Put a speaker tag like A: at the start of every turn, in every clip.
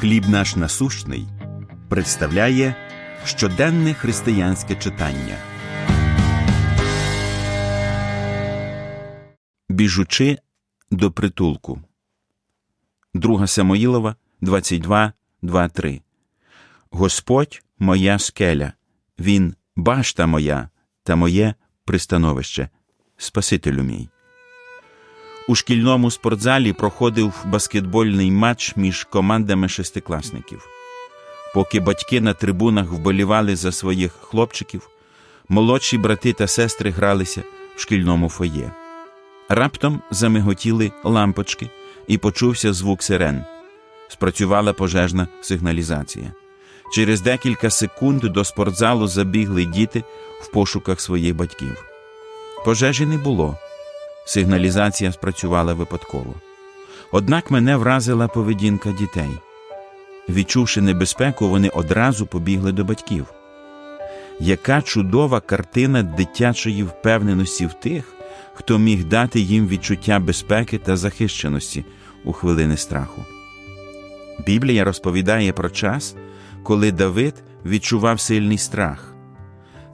A: Хліб наш насущний представляє щоденне християнське читання. Біжучи до притулку. 2 Самоїлова 22, 2, 3. Господь моя скеля, Він башта моя та моє пристановище, Спасителю мій. У шкільному спортзалі проходив баскетбольний матч між командами шестикласників. Поки батьки на трибунах вболівали за своїх хлопчиків, молодші брати та сестри гралися в шкільному фоє. Раптом замиготіли лампочки і почувся звук сирен. Спрацювала пожежна сигналізація. Через декілька секунд до спортзалу забігли діти в пошуках своїх батьків. Пожежі не було. Сигналізація спрацювала випадково. Однак мене вразила поведінка дітей. Відчувши небезпеку, вони одразу побігли до батьків. Яка чудова картина дитячої впевненості в тих, хто міг дати їм відчуття безпеки та захищеності у хвилини страху. Біблія розповідає про час, коли Давид відчував сильний страх.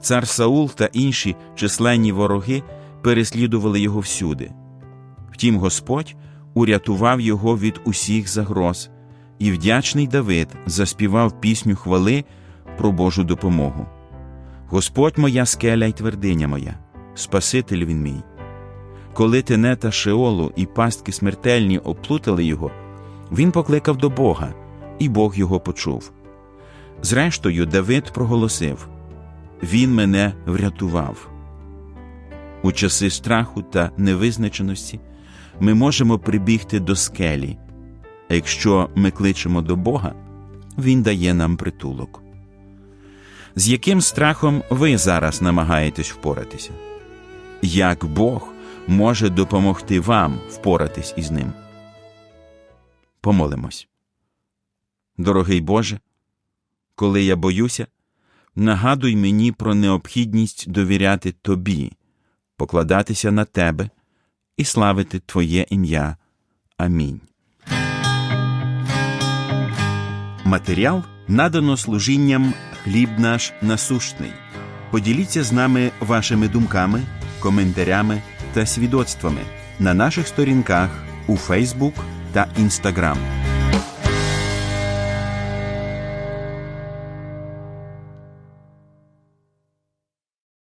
A: Цар Саул та інші численні вороги переслідували його всюди. Втім, Господь урятував його від усіх загроз, і вдячний Давид заспівав пісню хвали про Божу допомогу. Господь моя скеля й твердиня моя, Спаситель він мій. Коли тенета Шеолу і пастки смертельні оплутали його, він покликав до Бога, і Бог його почув. Зрештою, Давид проголосив Він мене врятував. У часи страху та невизначеності ми можемо прибігти до скелі, а якщо ми кличемо до Бога, Він дає нам притулок. З яким страхом ви зараз намагаєтесь впоратися? Як Бог може допомогти вам впоратись із ним? Помолимось. Дорогий Боже, коли я боюся, нагадуй мені про необхідність довіряти Тобі, покладатися на Тебе і славити Твоє ім'я. Амінь. Матеріал надано служінням хліб наш насущний. Поділіться з нами вашими думками, коментарями та свідоцтвами на наших сторінках у Фейсбук та Інстаграм.